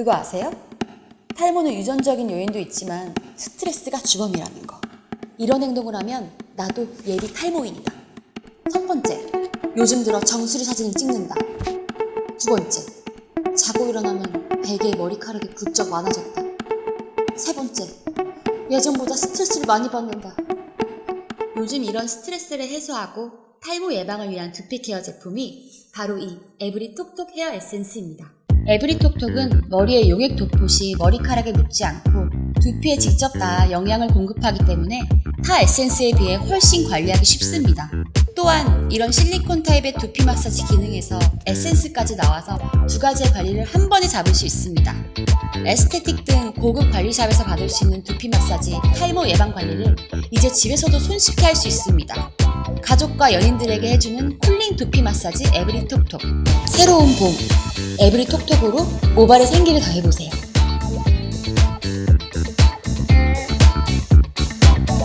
그거 아세요? 탈모는 유전적인 요인도 있지만 스트레스가 주범이라는 거. 이런 행동을 하면 나도 예비 탈모인이다. 첫 번째, 요즘 들어 정수리 사진을 찍는다. 두 번째, 자고 일어나면 베개에 머리카락이 부쩍 많아졌다. 세 번째, 예전보다 스트레스를 많이 받는다. 요즘 이런 스트레스를 해소하고 탈모 예방을 위한 두피 케어 제품이 바로 이 에브리 톡톡 헤어 에센스입니다. 에브리 톡톡은 머리에 용액 도포 시 머리카락에 묻지 않고 두피에 직접 닿아 영양을 공급하기 때문에 타 에센스에 비해 훨씬 관리하기 쉽습니다. 또한 이런 실리콘 타입의 두피 마사지 기능에서 에센스까지 나와서 두 가지의 관리를 한 번에 잡을 수 있습니다. 에스테틱 등 고급 관리샵에서 받을 수 있는 두피 마사지, 탈모 예방 관리를 이제 집에서도 손쉽게 할 수 있습니다. 가족과 연인들에게 해주는 쿨링 두피 마사지 에브리 톡톡. 새로운 봄, 에브리 톡톡으로 모발의 생기를 더해보세요.